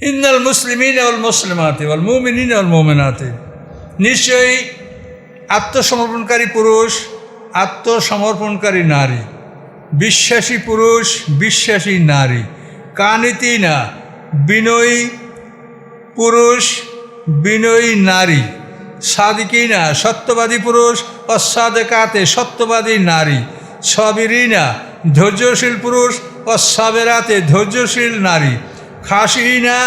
ইন্নাল মুসলিমিন ওল মুসলিমাতে ওল মুমিনিন ওল মোমেনাতে। নিশ্চয়ই আত্মসমর্পণকারী পুরুষ, আত্মসমর্পণকারী নারী, বিশ্বাসী পুরুষ, বিশ্বাসী নারী, কানিতি না, বিনয়ী পুরুষ, বিনয়ী নারী সাদিকিনা সত্যবাদী পুরুষ, অসাদেকাতে সত্যবাদী নারী সবিরিনা ধৈর্যশীল পুরুষ, অসাবেরাতে ধৈর্যশীল নারী খাসিনা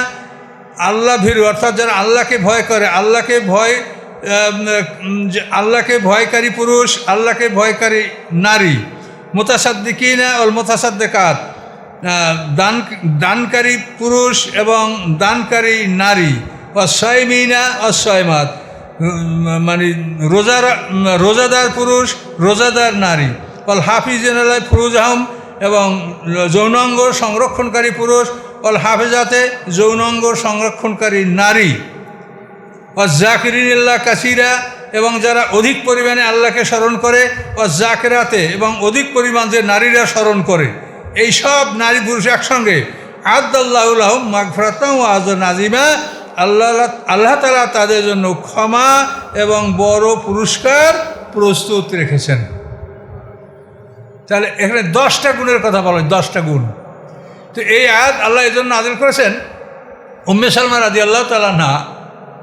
আল্লাহ ভীরু, অর্থাৎ যারা আল্লাহকে ভয় করে, আল্লাহকে ভয় আল্লাহকে ভয়কারী পুরুষ, আল্লাহকে ভয়কারী নারী। মোতাসাদ্দিকিনা ওল মোতাসাদ্দেকাত। দান, দানকারী পুরুষ এবং দানকারী নারী। অসয়মিনা অসয়মাত মানে রোজার রোজাদার পুরুষ, রোজাদার নারী। অল হাফিজ ফুরুজ আহম এবং যৌনাঙ্গ সংরক্ষণকারী পুরুষ অল হাফেজাতে যৌনাঙ্গ সংরক্ষণকারী নারী অজাকিরিল্লাহ কাসিরা, এবং যারা অধিক পরিমাণে আল্লাহকে স্মরণ করে অজাকেরাতে এবং অধিক পরিমাণ যে নারীরা স্মরণ করে, এই সব নারী পুরুষ একসঙ্গে আদাল্লাহুল্লাহ মাগফরাতাম ও আজ নাজিমা আল্লাহ আল্লাহ তালা তাদের জন্য ক্ষমা এবং বড় পুরস্কার প্রস্তুত রেখেছেন। তাহলে এখানে দশটা গুণের কথা বলা হয় দশটা গুণ। তো এই আয়াত আল্লাহ এই জন্য আদিল করেছেন। উম্মে সালমা রাজি আল্লাহ তালা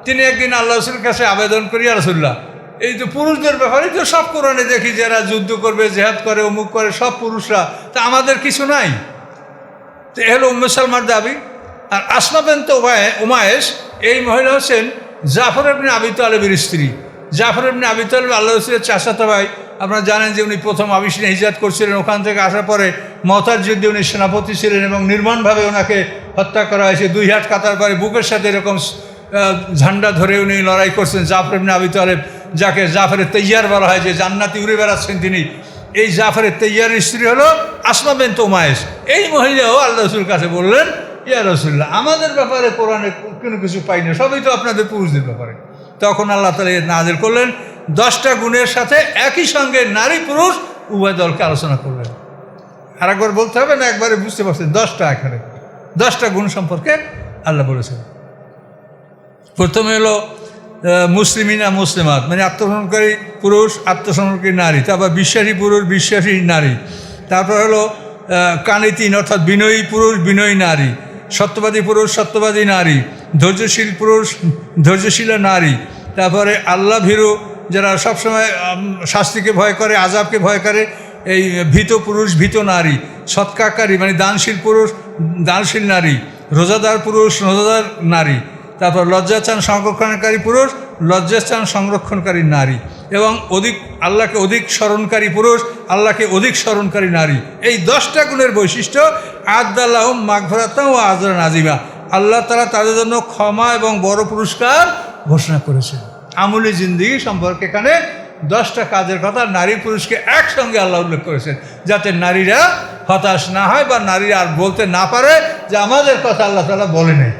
তিনি একদিন আল্লাহ রসুলের কাছে আবেদন করি রসুল্লাহ এই যে পুরুষদের ব্যাপারে তো সব কোরআনে দেখি, যারা যুদ্ধ করবে, জেহাদ করে, অমুক করে, সব পুরুষরা, তা আমাদের কিছু নাই। তো এ হলো উম্মে সালমার দাবি। আর আসমাবেন তো উমায়েশ, এই মহিলা হচ্ছেন জাফর এমনি আবি তালেবের স্ত্রী। জাফর এমনি আবি আল্লাহ রসুলের চাষাতো ভাই, আপনারা জানেন যে উনি প্রথম আবিষ্ণে হিজাত করছিলেন। ওখান থেকে আসার পরে মতার যুদ্ধে উনি সেনাপতি ছিলেন এবং নির্মাণভাবে ওনাকে হত্যা করা হয়েছে। দুই হাত কাতার পরে বুকের সাথে এরকম ঝান্ডা ধরে উনি লড়াই করছেন জাফর এমনি আবি তালেব, যাকে জাফরের তৈয়ার বলা হয়, যে জান্নাতি উড়ে বেড়াচ্ছেন তিনি। এই জাফরের তৈয়ারের স্ত্রী হলো আসমা বেন তোমায়েশ এই মহিলাও আল্লাহ রসুল কাছে বললেন, ইয়া রসুল্লাহ আমাদের ব্যাপারে কোরআনে কোনো কিছু পাইনি, সবই তো আপনাদের পুরুষদের ব্যাপারে। তখন আল্লাহ তালা নাজির করলেন, দশটা গুণের সাথে একই সঙ্গে নারী পুরুষ উভয় দলকে আলোচনা করলেন। আর একবার বলতে হবে না, একবারে বুঝতে পারছেন দশটা এখানে, দশটা গুণ সম্পর্কে আল্লাহ বলেছেন। প্রথমে হলো মুসলিমিনা মুসলিমাত মানে আত্মসমর্পণকারী পুরুষ আত্মসমর্পণকারী নারী, তারপর বিশ্বাসী পুরুষ, বিশ্বাসী নারী, তারপর হলো কানিতিন অর্থাৎ বিনয়ী পুরুষ, বিনয়ী নারী, সত্যবাদী পুরুষ, সত্যবাদী নারী ধৈর্যশীল পুরুষ, ধৈর্যশীলা নারী। তারপরে আল্লাহ ভীরু, যারা সবসময় শাস্তিকে ভয় করে আজাবকে ভয় করে, এই ভীত পুরুষ, ভীত নারী সৎকারী মানে দানশীল পুরুষ, দানশীল নারী, রোজাদার পুরুষ, রোজাদার নারী, তারপর লজ্জাচান সংরক্ষণকারী পুরুষ লজ্জাচান সংরক্ষণকারী নারী এবং অধিক, আল্লাহকে অধিক স্মরণকারী পুরুষ, আল্লাহকে অধিক স্মরণকারী নারী। এই দশটা গুণের বৈশিষ্ট্য আদাল্লাহ মাঘভরাতাম ও আজর নাজিমা আল্লাহ তালা তাদের জন্য ক্ষমা এবং বড় পুরস্কার ঘোষণা করেছেন। আমলি জিন্দিগি সম্পর্কে এখানে দশটা কাজের কথা নারী পুরুষকে একসঙ্গে আল্লাহ উল্লেখ করেছেন, যাতে নারীরা হতাশ না হয় বা নারীরা আর বলতে না পারে যে আমাদের কথা আল্লাহ তালা বলে নেই।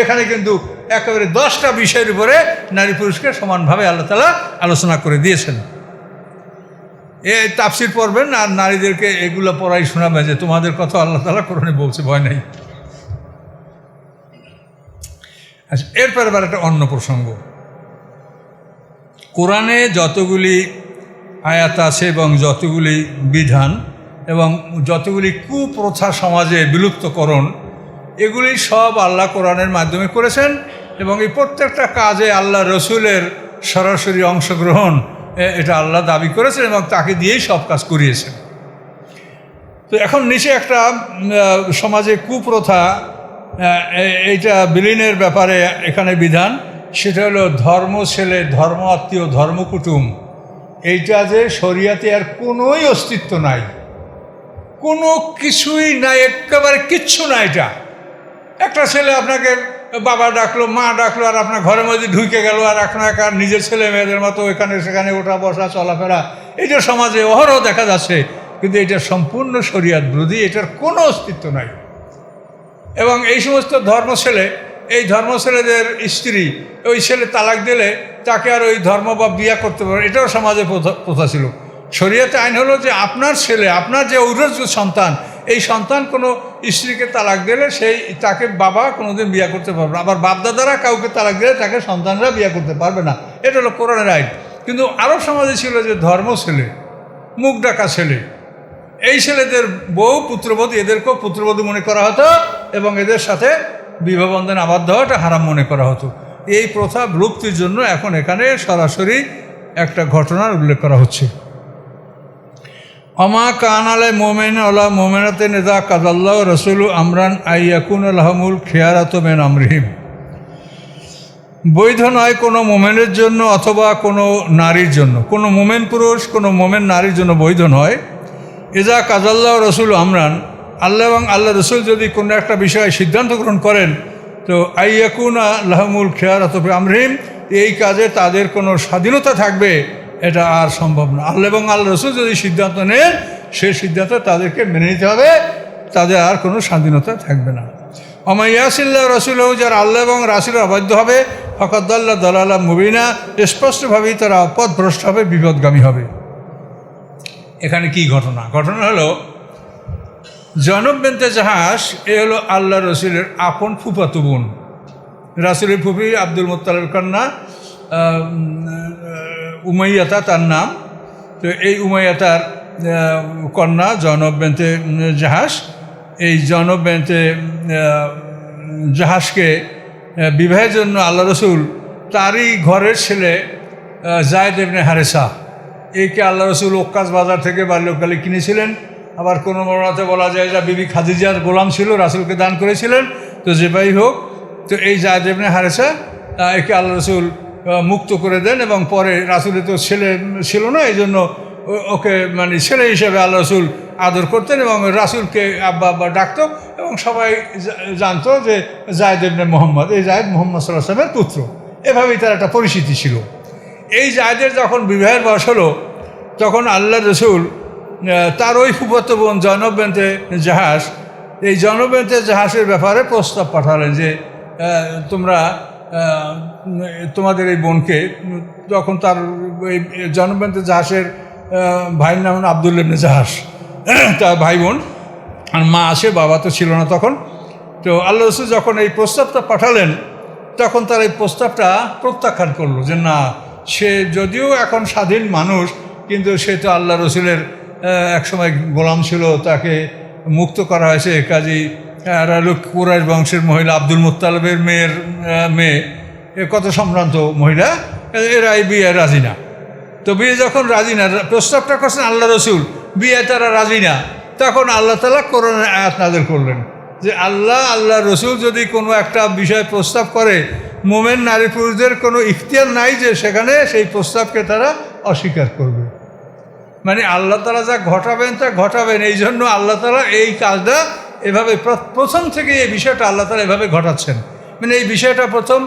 এখানে কিন্তু একেবারে দশটা বিষয়ের উপরে নারী পুরুষকে সমানভাবে আল্লাহ তালা আলোচনা করে দিয়েছেন। এ তাফসির পড়বেন আর নারীদেরকে এগুলো পড়াই শোনাবে যে তোমাদের কথা আল্লাহ তালা কোরআনে বলছে, ভয় নেই। আচ্ছা এরপরে আবার একটা অন্য প্রসঙ্গ। কোরআনে যতগুলি আয়াত আছে এবং যতগুলি বিধান এবং যতগুলি কুপ্রথা সমাজে বিলুপ্তকরণ, এগুলি সব আল্লাহ কোরআনের মাধ্যমে করেছেন এবং এই প্রত্যেকটা কাজে আল্লাহ রসুলের সরাসরি অংশগ্রহণ এটা আল্লাহ দাবি করেছেন এবং তাকে দিয়েই সব কাজ করিয়েছেন। তো এখন নিচে একটা সমাজে কুপ্রথা এইটা বিলীনের ব্যাপারে এখানে বিধান। সেটা হলো ধর্ম ছেলে, ধর্ম আত্মীয়, ধর্ম ধর্মকুটুম এইটা যে শরিয়াতে আর কোনোই অস্তিত্ব নাই। কোনো কিছুই নাই, একেবারে কিচ্ছু না এটা। একটা ছেলে আপনাকে বাবা ডাকলো, মা ডাকলো, আর আপনার ঘরের মধ্যে ঢুকে গেল, আর আপনার আর নিজের ছেলে মেয়েদের মতো এখানে সেখানে ওঠা, বসা, চলাফেরা। এটা সমাজে অহরহ দেখা যাচ্ছে। কিন্তু এটা সম্পূর্ণ শরিয়াত বিরোধী, এটার কোনো অস্তিত্ব নাই। এবং এই সমস্ত ধর্ম ছেলে এই ধর্ম ছেলেদের স্ত্রী, ওই ছেলে তালাক দিলে তাকে আর ওই ধর্ম বা বিয়া করতে পারে এটাও সমাজে প্রথা ছিল। শরীয়তে আইন হলো যে আপনার ছেলে, আপনার যে ঔরজ সন্তান, এই সন্তান কোনো স্ত্রীকে তালাক দিলে সেই, তাকে বাবা কোনোদিন বিয়ে করতে পারবে না। আবার বাপদাদারা কাউকে তালাক দিলে তাকে সন্তানরা বিয়ে করতে পারবে না। এটা হলো কোরআনের আইন। কিন্তু আরব সমাজে ছিল যে ধর্ম ছেলে, মুখ ডাকা ছেলে, এই ছেলেদের বউ পুত্রবধূ, এদেরকেও পুত্রবধূ মনে করা হতো। এবং এদের সাথে বিবাহ বন্ধনে আবদ্ধ হওয়াটা হারাম মনে করা হতো। এই প্রথা বিলুপ্তির জন্য এখন এখানে সরাসরি একটা ঘটনার উল্লেখ করা হচ্ছে। অমা কান আলাই মোমেন আলা মোমেনাতে নেদা কাদাল্লাহ রসুল আমরান আইয়াকুন আলহামুল খেয়ারাত মেন আমরিহিম। বৈধ নয় কোনো মোমেনের জন্য অথবা কোনো নারীর জন্য। কোনো মোমেন পুরুষ, কোনো মোমেন নারীর জন্য বৈধ নয়। এজা কাজাল্লাহ রসুল আমরান আল্লাহ এবং আল্লাহ রসুল যদি কোনো একটা বিষয়ে সিদ্ধান্ত গ্রহণ করেন, তো আইয়াকুনা লাহমুল খেয়ার অথবা আমরিম এই কাজে তাদের কোনো স্বাধীনতা থাকবে, এটা আর সম্ভব না। আল্লাহ এবং আল্লাহ রসুল যদি সিদ্ধান্ত নেন সেই সিদ্ধান্ত তাদেরকে মেনে নিতে হবে, তাদের আর কোনো স্বাধীনতা থাকবে না। অমাইয়াসিল্লাহ রসুল যারা আল্লাহ এবং রাসুলের অবাধ্য হবে ফকদ্দাল্লাহ দলাল্লাহ মুবিনা, স্পষ্টভাবেই তারা অপদভ্রষ্ট হবে, বিপদগামী হবে। এখানে কি ঘটনা? ঘটনা হলো জনব বেন্তে জাহাজ এ হলো আল্লাহ রসুলের আপন ফুফাতো বোন। রাসুলের ফুফি আব্দুল মোত্তালের কন্যা উমাইয়াতা তার নাম। তো এই উমাইয়াতার কন্যা জনব বেন্তে জাহাজ এই জনব বেন্তে জাহাজকে বিবাহের জন্য আল্লাহ রসুল তারই ঘরের ছেলে আহ, জায়দ এমনি হারেসা। এইকে আল্লাহ রসুল ওক্কাস বাজার থেকে বাল্যকালে কিনেছিলেন। আবার কোনো বর্ণাতে বলা যায় যা বিবি খাদিজার গোলাম ছিল, রাসুলকে দান করেছিলেন। তো যেভাবেই হোক, তো এই জায়দ এমনি হারেসা একে আল্লাহ রসুল মুক্ত করে দেন এবং পরে রাসুলের তো ছেলে ছিল না এই জন্য ওকে মানে ছেলে হিসেবে আল্লাহ রসুল আদর করতেন এবং রাসুলকে আব্বা আব্বা ডাকত এবং সবাই জানতো যে জায়দ মোহাম্মদ, এই জায়দ মোহাম্মদ সাল্লাহ আসলামের পুত্র। এভাবেই তার একটা পরিচিতি ছিল। এই জায়দের যখন বিবাহের বয়স হলো, তখন আল্লাহ রসুল তার ওই ফুপত্ত বোন জনবেন্তে জাহাজ, এই জনবেন্তে জাহাজের ব্যাপারে প্রস্তাব পাঠালেন যে তোমরা তোমাদের এই বোনকে যখন তার এই জনবেন্তে জাহাজের ভাইয়ের নাম আবদুল জাহাজ, তার ভাই বোন আর মা আসে বাবা তো ছিল না তখন। তো আল্লাহ রসুল যখন এই প্রস্তাবটা পাঠালেন, তখন তার এই প্রস্তাবটা প্রত্যাখ্যান করল যে, না, সে যদিও এখন স্বাধীন মানুষ, কিন্তু সে তো আল্লাহ রসুলের একসময় গোলাম ছিল, তাকে মুক্ত করা হয়েছে। কাজী কুরাইশ বংশের মহিলা আব্দুল মুত্তালেবের মেয়ের মেয়ে। কত সম্ভ্রান্ত মহিলা এ- এরা এই বিয়ে রাজি না। তো বিয়ে যখন রাজি না, প্রস্তাবটা করছেন আল্লাহ রসুল, বিয়ে তারা রাজি না। তখন আল্লাহ তালা করোনার আয়াত নাদের করলেন যে, আল্লাহ আল্লাহ রসুল যদি কোনো একটা বিষয় প্রস্তাব করে, মোমেন নারী পুরুষদের কোনো ইখতিয়ার নাই যে সেখানে সেই প্রস্তাবকে তারা অস্বীকার করবে। মানে আল্লাহ তালা যা ঘটাবেন তা ঘটাবেন। এই জন্য আল্লাহ তালা এই কাজটা এভাবে প্রথম থেকে এই বিষয়টা আল্লাহ তালা এভাবে ঘটাচ্ছেন। মানে এই বিষয়টা প্রথম,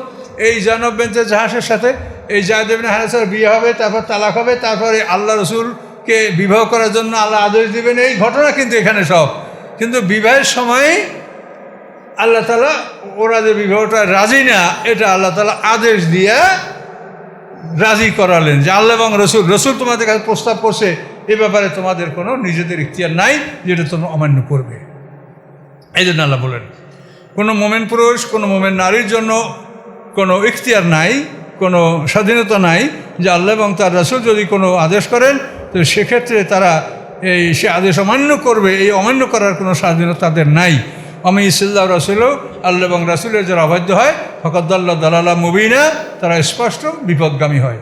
এই জনবেন্দ্র জাহাজের সাথে, এই জায়দেবিন হারেসার বিয়ে হবে, তারপর তালাক হবে, তারপরে আল্লাহ রসুলকে বিবাহ করার জন্য আল্লাহ আদেশ দিবেন। এই ঘটনা কিন্তু এখানে সব। কিন্তু বিবাহের সময় আল্লাহ তালা ওরা যে বিবাহটা রাজি না, এটা আল্লাহ তালা আদেশ দিয়ে রাজি করালেন যে আল্লাহ এবং রসুল রসুল তোমাদের কাছে প্রস্তাব করছে, এ ব্যাপারে তোমাদের কোনো নিজেদের ইখতিয়ার নাই যেটা তোমরা অমান্য করবে। এই জন্য আল্লাহ বলেন, কোনো মোমেন পুরুষ, কোনো মোমেন নারীর জন্য কোনো ইখতিয়ার নাই, কোনো স্বাধীনতা নাই যে আল্লাহ এবং তার রসুল যদি কোনো আদেশ করেন, তো সেক্ষেত্রে তারা এই সে আদেশ অমান্য করবে, এই অমান্য করার কোনো স্বাধীনতা তাদের নাই। আমি ইসুল্লাহ রসুল আল্লাহ এবং রাসুলের যারা অবাধ্য হয় ফকদ্দাল্লাহ দালালা মুবিনা, তারা স্পষ্ট বিপদগামী হয়।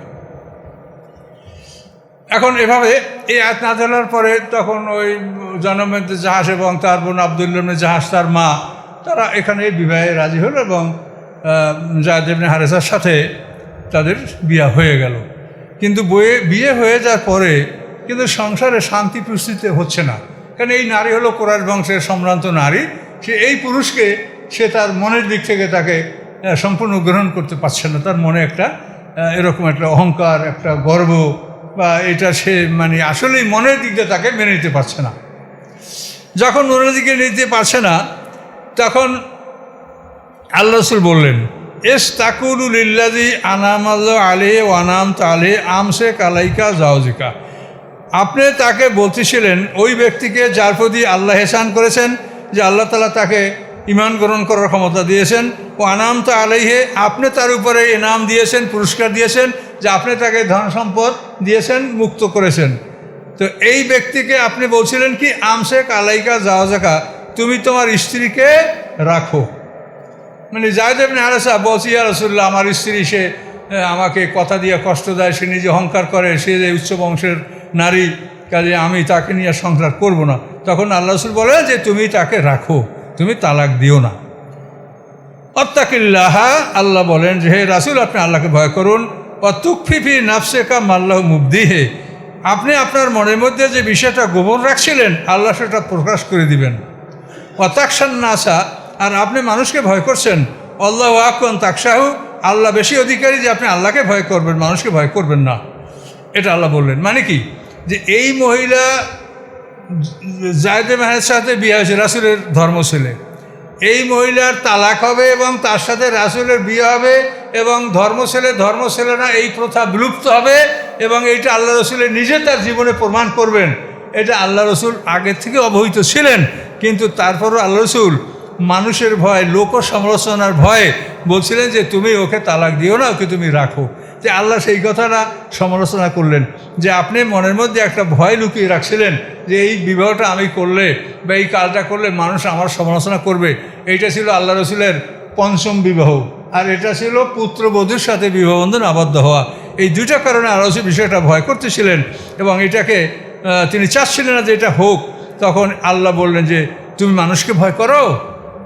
এখন এভাবে এই আয়াত না পরে তখন ওই জনমেন্দ্র জাহাজ এবং তার বোন আবদুল্লামের জাহাজ তার মা, তারা এখানে বিবাহে রাজি হলো এবং জায়দেবনে হারেসার সাথে তাদের বিয়া হয়ে গেল। কিন্তু বইয়ে বিয়ে হয়ে যাওয়ার পরে কিন্তু সংসারে শান্তি প্রস্তুতি হচ্ছে না। কারণ এই নারী হলো কোরআশ বংশের সম্ভ্রান্ত নারী, সে এই পুরুষকে সে তার মনের দিক থেকে তাকে সম্পূর্ণ গ্রহণ করতে পারছে না। তার মনে একটা এরকম একটা অহংকার, একটা গর্ব, বা এটা সে মানে আসলেই মনের দিক দিয়ে তাকে মেনে নিতে পারছে না। যখন মনের দিকে নিতে পারছে না, তখন আল্লাহ রসুল বললেন এস তাকুলুল ইল্লাদি আনাম আল্লাহ আলে ওয়ানাম তালে আমসে কালাইকা জাওজিকা আপনি তাকে বলতেছিলেন, ওই ব্যক্তিকে যার প্রতি আল্লাহ হেসান করেছেন, যে আল্লাহ তালা তাকে ইমান গ্রহণ করার ক্ষমতা দিয়েছেন। ও আনাম তো আলাইহে, আপনি তার উপরে ইনাম দিয়েছেন, পুরস্কার দিয়েছেন, যে আপনি তাকে ধন সম্পদ দিয়েছেন, মুক্ত করেছেন। তো এই ব্যক্তিকে আপনি বলছিলেন কি আমশেক আলাইকা যাওয়া জাকা তুমি তোমার স্ত্রীকে রাখো। মানে জায়দ এমনি হারেসা বলছি রসুল্লাহ আমার স্ত্রী, সে আমাকে কথা দিয়ে কষ্ট দেয়, সে নিজে অহংকার করে, সে যে উচ্চ বংশের নারী, কাজে আমি তাকে নিয়ে সংসার করব না। তখন আল্লাহ রসুল বলে যে তুমি তাকে রাখো। তুমি তালাক দিও না। অত্তাকিল্লাহা, আল্লাহ বলেন যে, হে রাসুল, আপনি আল্লাহকে ভয় করুন। অতুকফিফি নাফসেকা মাল্লাহ মুবদিহে। আপনি আপনার মনের মধ্যে যে বিষয়টা গোপন রাখছিলেন, আল্লাহ সেটা প্রকাশ করে দিবেন। অতাকসান নাসা, আর আপনি মানুষকে ভয় করছেন। আল্লাহ আকন তাকসাহু আল্লাহ বেশি অধিকারী যে আপনি আল্লাহকে ভয় করবেন, মানুষকে ভয় করবেন না। এটা আল্লাহ বললেন। মানে কি? যে এই মহিলা জায়দে মাহের সাথে বিয়ে হয়েছে, রাসুলের ধর্ম ছেলে। এই মহিলার তালাক হবে এবং তার সাথে রাসুলের বিয়ে হবে এবং ধর্ম ছেলে ধর্ম ছেলে না, এই প্রথা বিলুপ্ত হবে এবং এইটা আল্লাহ রসুলের নিজে তার জীবনে প্রমাণ করবেন। এটা আল্লাহ রসুল আগের থেকে অবহিত ছিলেন, কিন্তু তারপরও আল্লাহ রসুল মানুষের ভয় লোক সমালোচনার ভয়ে বলছিলেন যে, তুমি ওকে তালাক দিও না, ওকে তুমি রাখো। যে আল্লাহ সেই কথাটা সমালোচনা করলেন, যে আপনি মনের মধ্যে একটা ভয় লুকিয়ে রাখছিলেন যে এই বিবাহটা আমি করলে বা এই কাজটা করলে মানুষ আমার সমালোচনা করবে। এইটা ছিল আল্লাহ রসুলের পঞ্চম বিবাহ। আর এটা ছিল পুত্রবধূর সাথে বিবাহবন্ধন আবদ্ধ হওয়া। এই দুইটা কারণে আল্লাহ রসুল বিষয়টা ভয় করতেছিলেন এবং এটাকে তিনি চাচ্ছিলেন না যে এটা হোক। তখন আল্লাহ বললেন যে, তুমি মানুষকে ভয় করো?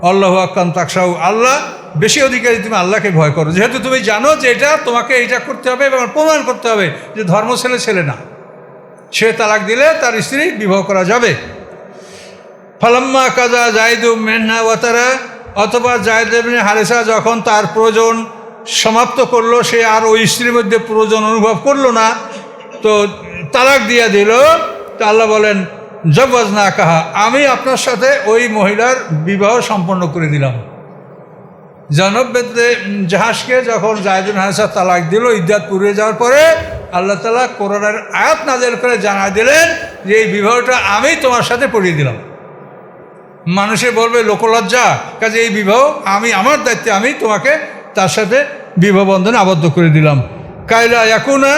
আল্লাহ আকান তাকসাউ আল্লাহ বেশি অধিকারী তুমি আল্লাহকে ভয় করো। যেহেতু তুমি জানো যে এটা তোমাকে এটা করতে হবে এবং প্রমাণ করতে হবে যে ধর্ম ছেলে ছেলে না। সে তালাক দিলে তার স্ত্রী বিবাহ করা যাবে। ফালাম্মা কাজা জায়দু মেহনা ওয়াতারা অথবা জায়দ হারেসা যখন তার প্রয়োজন সমাপ্ত করল, সে আর ওই স্ত্রীর মধ্যে প্রয়োজন অনুভব করল না, তো তালাক দিয়ে দিল। তো আল্লাহ বলেন জবাজ না কাহা আমি আপনার সাথে ওই মহিলার বিবাহ সম্পন্ন করে দিলাম। জনবেদে জাহাজকে যখন জায়দুল হাসান তালাক দিল ইদ্যাত পুড়ে যাওয়ার পরে আল্লাহ তালা কোরআনের আয়াত নাজেল করে জানা দিলেন যে, এই বিবাহটা আমি তোমার সাথে পড়িয়ে দিলাম। মানুষে বলবে, লোকলজ্জা? কাজে এই বিবাহ আমি, আমার দায়িত্বে আমি তোমাকে তার সাথে বিবাহ বন্ধনে আবদ্ধ করে দিলাম। কাইলা ইয়াকুনা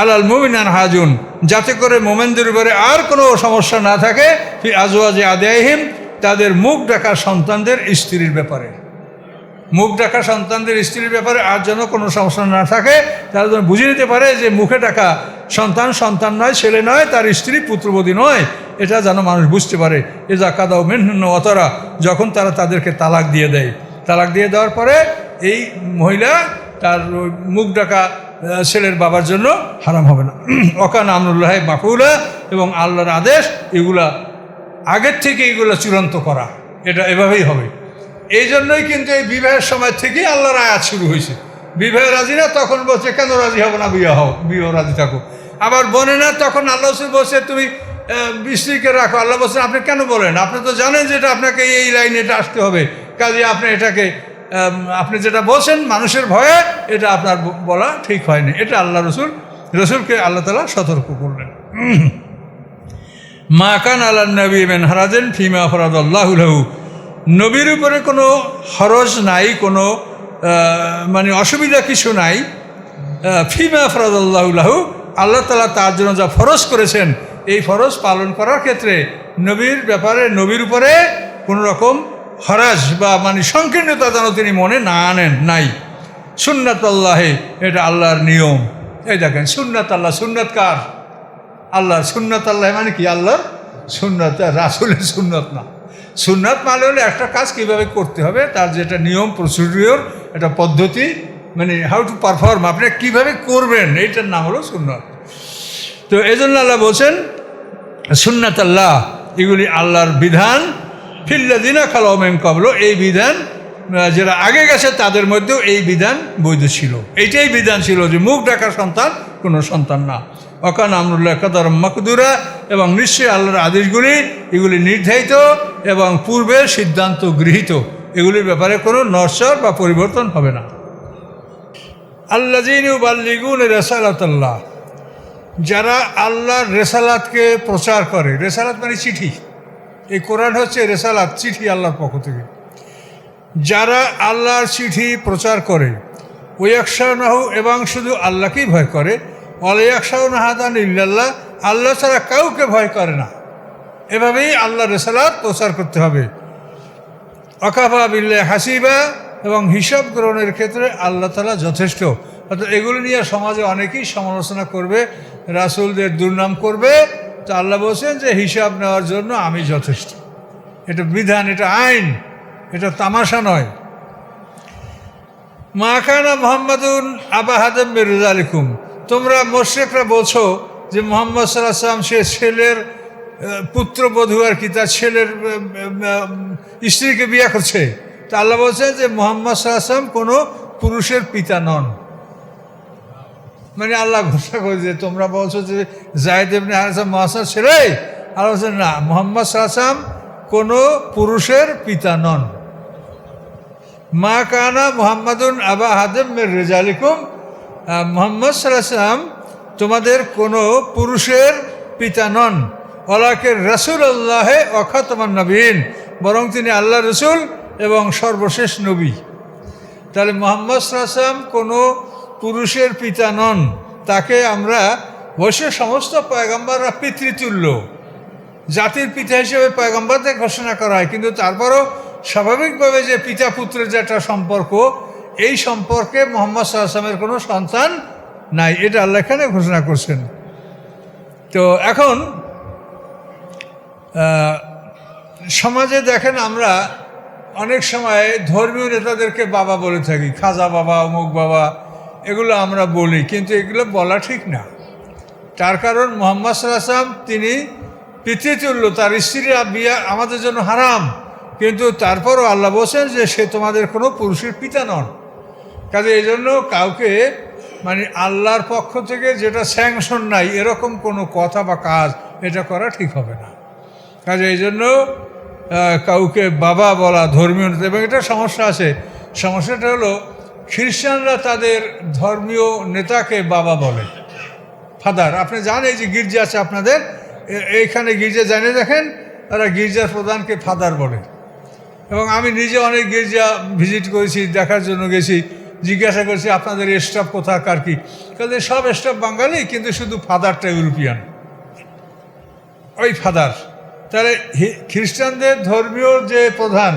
আলাল মুমিনান হাজুন, যাতে করে মোমেনদের উপরে আর কোনো সমস্যা না থাকে, ফি আজওয়াজে আদেহিম তাদের মুখ ডাকা সন্তানদের স্ত্রীর ব্যাপারে। মুখ ডাকা সন্তানদের স্ত্রীর ব্যাপারে আর যেন কোনো সমস্যা না থাকে, তারা যেন বুঝে নিতে পারে যে মুখে ডাকা সন্তান সন্তান নয়, ছেলে নয়, তার স্ত্রী পুত্রবতী নয়। এটা যেন মানুষ বুঝতে পারে। এ যা কাদাও মেনহন্ন অতরা যখন তারা তাদেরকে তালাক দিয়ে দেয়। তালাক দিয়ে দেওয়ার পরে এই মহিলা তার মুখ ডাকা ছেলের বাবার জন্য হারাম হবে না। অকান আমরুল্লাহ মাফুলা এবং আল্লাহর আদেশ, এগুলা আগের থেকে এগুলো চূড়ান্ত করা। এটা এভাবেই হবে। এই জন্যই কিন্তু এই বিবাহের সময় থেকেই আল্লাহর আয়াত শুরু হয়েছে। বিবাহে রাজি না তখন বলছে কেন রাজি হব না? বিয়ে হও বিবাহ রাজি থাকো। আবার বনে না তখন আল্লাহ বলছে তুমি আহ, স্ত্রীকে রাখো। আল্লাহ বলছেন আপনি কেন বলেন? আপনি তো জানেন যে এটা আপনাকে এই লাইনে এটা আসতে হবে। কাজে আপনি এটাকে আপনি যেটা বলছেন মানুষের ভয়ে এটা আপনার বলা ঠিক হয়নি। এটা আল্লাহ রসুল রসুলকে আল্লাহ তালা সতর্ক করলেন। মা কান আল্লাহ নবী মেন হারাজেন ফিমা ফরাদ আল্লাহুলাহু নবীর উপরে কোনো হরজ নাই, কোনো মানে অসুবিধা কিছু নাই। ফিমা ফরাদ আল্লাহুলাহু আল্লাহ তালা তার জন্য যা ফরজ করেছেন, এই ফরজ পালন করার ক্ষেত্রে নবীর ব্যাপারে, নবীর উপরে কোনো রকম হরাজ বা মানে সংকীর্ণতা যেন তিনি মনে না আনেন, নাই। সুন্নাত আল্লাহে এটা আল্লাহর নিয়ম। এই দেখেন সুন্নাত আল্লাহ সুন্নাত কার? আল্লাহ সুন্নত আল্লাহ মানে কি? আল্লাহ সুন্নত, রাসুলের সুন্নত না। সুন্নত মানে হলে একটা কাজ কীভাবে করতে হবে? তার যেটা নিয়ম প্রসিডিওর একটা পদ্ধতি মানে হাউ টু পারফর্ম আপনি কীভাবে করবেন, এইটার নাম হলো সুন্নত। তো এই জন্য আল্লাহ বলছেন সুন্নাত আল্লাহ এগুলি আল্লাহর বিধান। ফিল্লাদিনা খালামেন কবল এই বিধান যারা আগে গেছে তাদের মধ্যেও এই বিধান বৈধ ছিল। এইটাই বিধান ছিল যে মুখ ডাকার সন্তান কোনো সন্তান না। অকান আমরুল্লাহ কাদার মকদুরা এবং নিশ্চয়ই আল্লাহর আদেশগুলি, এগুলি নির্ধারিত এবং পূর্বের সিদ্ধান্ত গৃহীত। এগুলির ব্যাপারে কোনো নশ্বর বা পরিবর্তন হবে না। আল্লাহ বাল্লিগুন রেসালাতাল্লাহ। যারা আল্লাহর রেসালাতকে প্রচার করে, রেসালাত মানে চিঠি। এই কোরআন হচ্ছে রেসালাত, চিঠি আল্লাহর পক্ষ থেকে। যারা আল্লাহর চিঠি প্রচার করে ওই ওয়াকশাহু এবং শুধু আল্লাহকেই ভয় করে ইল্লাল্লাহ, আল্লাহ ছাড়া কাউকে ভয় করে না। এভাবেই আল্লাহ রেসালাত প্রচার করতে হবে। অকাফা বিল্লে হাসিবা এবং হিসাব গ্রহণের ক্ষেত্রে আল্লাহ তালা যথেষ্ট। অর্থাৎ এগুলো নিয়ে সমাজে অনেকেই সমালোচনা করবে, রাসুলদের দুর্নাম করবে। তো আল্লাহ বলছেন যে হিসাব নেওয়ার জন্য আমি যথেষ্ট। এটা বিধান, এটা আইন, এটা তামাশা নয়। মাখানা মোহাম্মদুন আবা হাদম মির্জা আলিকুম তোমরা মোশেকরা বলছো যে মোহাম্মদ সাল্লাহ সাল্লাম সে ছেলের পুত্রবধূ আর কি, তার ছেলের স্ত্রীকে বিয়ে করছে। তা আল্লাহ বলছেন যে মোহাম্মদ সাল্লাহ সাল্লাম কোনো পুরুষের পিতা নন। মানে আল্লাহ ঘোষণা করে যে তোমরা বলছো যে জায়দ এমনি হাসান মহাসার ছেলে। আল্লাহ বলছেন না, মোহাম্মদ সাল্লাম কোনো পুরুষের পিতা নন। মা কানা মোহাম্মদুন আবা হাদেম রেজালিকুম মোহাম্মদ সাল্লাম তোমাদের কোনো পুরুষের পিতা নন ওলাকে রসুল আল্লাহে অখাতমান নবীন, বরং তিনি আল্লাহ রসুল এবং সর্বশেষ নবী। তাহলে মোহাম্মদ সাল্লাম কোনো পুরুষের পিতা নন, তাকে আমরা বসে সমস্ত পয়গম্বররা পিতৃতুল্য, জাতির পিতা হিসেবে পয়গম্বরদের ঘোষণা করা হয়, কিন্তু তারপরও স্বাভাবিকভাবে যে পিতা পুত্রের যে একটা সম্পর্ক এই সম্পর্কে মোহাম্মদ সাল্লামের কোনো সন্তান নাই। এটা আল্লাহ এখানে ঘোষণা করছেন। তো এখন সমাজে দেখেন আমরা অনেক সময় ধর্মীয় নেতাদেরকে বাবা বলে থাকি, খাজা বাবা, অমুক বাবা, এগুলো আমরা বলি, কিন্তু এগুলো বলা ঠিক না। তার কারণ মোহাম্মদ সাল্লাম তিনি পিতৃতুল্য, তার স্ত্রীরা বিয়া আমাদের জন্য হারাম। কিন্তু তারপরও আল্লাহ বলছেন যে সে তোমাদের কোনো পুরুষের পিতা নন। কাজে এই জন্য কাউকে মানে আল্লাহর পক্ষ থেকে যেটা স্যাংশন নাই, এরকম কোনো কথা বা কাজ এটা করা ঠিক হবে না। কাজে এই জন্য কাউকে বাবা বলা ধর্মীয় নেতা এবং এটা সমস্যা আছে। সমস্যাটা হলো, খ্রিস্টানরা তাদের ধর্মীয় নেতাকে বাবা বলে। ফাদার, আপনি জানেন এই যে গির্জা আছে আপনাদের এইখানে গির্জা জানিয়ে দেখেন তারা গির্জার প্রধানকে ফাদার বলে। এবং আমি নিজে অনেক গির্জা ভিজিট করেছি, দেখার জন্য গেছি। জিজ্ঞাসা করছি, আপনাদের স্টাফ কোথাকার কি? কাজে সব স্টাফ বাঙালি, কিন্তু শুধু ফাদারটা ইউরোপিয়ান। ওই ফাদার তাহলে খ্রিস্টানদের ধর্মীয় যে প্রধান,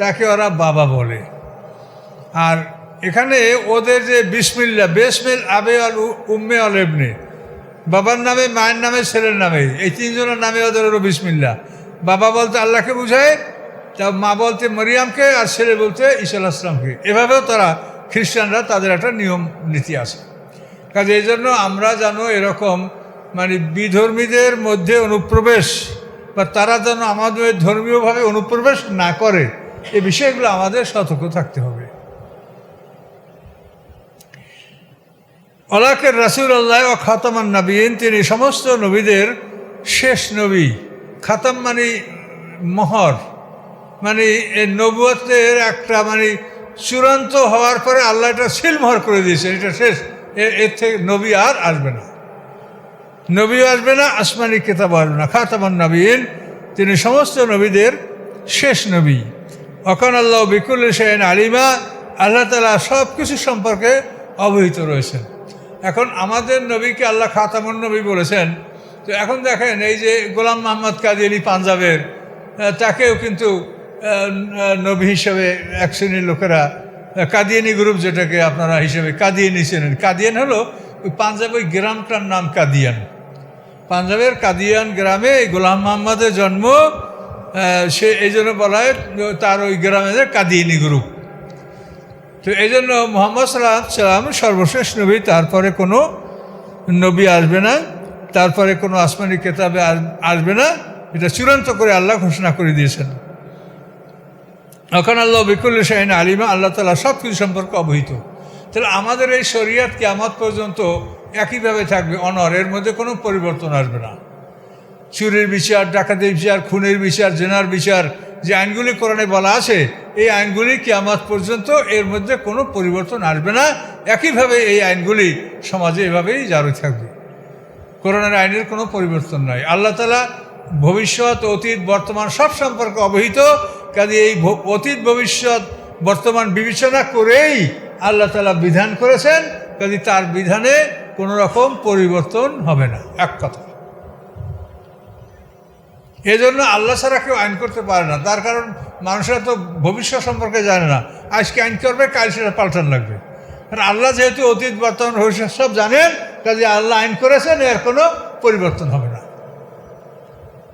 তাকে ওরা বাবা বলে। আর এখানে ওদের যে বিসমিল্লা, বেসমিল আবে আল উম্মে আল এবনে বাবার নামে, মায়ের নামে, ছেলের নামে, এই তিনজনের নামে ওদের হলো বিসমিল্লা। বাবা বলতে আল্লাহকে বোঝায়, তা মা বলতে মরিয়ামকে, আর ছেলে বলতে ঈশা আসলামকে এভাবেও তারা খ্রিস্টানরা তাদের একটা নিয়ম, নীতি আছে। কাজে এই জন্য আমরা যেন এরকম মানে বিধর্মীদের মধ্যে অনুপ্রবেশ বা তারা যেন আমাদের ধর্মীয়ভাবে অনুপ্রবেশ না করে, এ বিষয়গুলো আমাদের সতর্ক থাকতে হবে। অলাকের রাসুল আল্লাহ ও খাতামান নবীন, তিনি সমস্ত নবীদের শেষ নবী। খাতাম মানে মহর মানে এই নবুয়তের একটা মানে চূড়ান্ত হওয়ার পরে আল্লাহ এটা সিলমোহর করে দিয়েছেন এটা শেষ। এর থেকে নবী আর আসবে না। নবীও আসবে না, আসমানি কেতাব আসবে না। খাতামান নবীন, তিনি সমস্ত নবীদের শেষ নবী। অকান আল্লাহ বিকুল সেন আলিমা, আল্লাহ তালা সব কিছু সম্পর্কে অবহিত রয়েছেন। এখন আমাদের নবীকে আল্লাহ খাতামুন নবী বলেছেন। তো এখন দেখেন, এই যে গোলাম মোহাম্মদ কাদিয়ানি পাঞ্জাবের তাকেও কিন্তু নবী হিসেবে এক শ্রেণির লোকেরা কাদিয়ানি গ্রুপ যেটাকে আপনারা হিসেবে কাদিয়ানি চেনেন। কাদিয়ান হলো ওই পাঞ্জাব ওই গ্রামটার নাম কাদিয়ান। পাঞ্জাবের কাদিয়ান গ্রামে গোলাম মোহাম্মদের জন্ম সে এই জন্য বলা হয় তার ওই গ্রামের কাদিয়ানি গ্রুপ। তো এই জন্য মোহাম্মদ সাল্লাম সাল্লাম সর্বশেষ নবী, তারপরে কোনো নবী আসবে না, তারপরে কোনো আসমানি কেতাবে আসবে না। এটা চূড়ান্ত করে আল্লাহ ঘোষণা করে দিয়েছেন। এখন আল্লাহ বিকুল শাহিন আলিমা, আল্লাহ তালা সব কিছু সম্পর্কে অবহিত। তাহলে আমাদের এই শরিয়াত কিয়ামত পর্যন্ত একইভাবে থাকবে, অনর। এর মধ্যে কোনো পরিবর্তন আসবে না। চুরির বিচার, ডাকাতির বিচার, খুনের বিচার, জেনার বিচার, যে আইনগুলি কোরআনে বলা আছে, এই আইনগুলি কিয়ামত পর্যন্ত এর মধ্যে কোনো পরিবর্তন আসবে না। একইভাবে এই আইনগুলি সমাজে এভাবেই জারি থাকবে। কোরআনের আইনের কোনো পরিবর্তন নাই। আল্লাহ তালা ভবিষ্যৎ, অতীত, বর্তমান সব সম্পর্কে অবহিত। কাজে এই অতীত ভবিষ্যৎ বর্তমান বিবেচনা করেই আল্লাহ তালা বিধান করেছেন, কাজে তার বিধানে কোনো রকম পরিবর্তন হবে না, এক কথা। এজন্য আল্লাহ ছাড়া কেউ আইন করতে পারে না। তার কারণ মানুষরা তো ভবিষ্যৎ সম্পর্কে জানে না। আজকে আইন করবে, কাল সেটা পাল্টান লাগবে। আর আল্লাহ যেহেতু অতীত, বর্তমান, ভবিষ্যৎ সব জানেন, কাজে আল্লাহ আইন করেছেন, এর কোনো পরিবর্তন হবে না।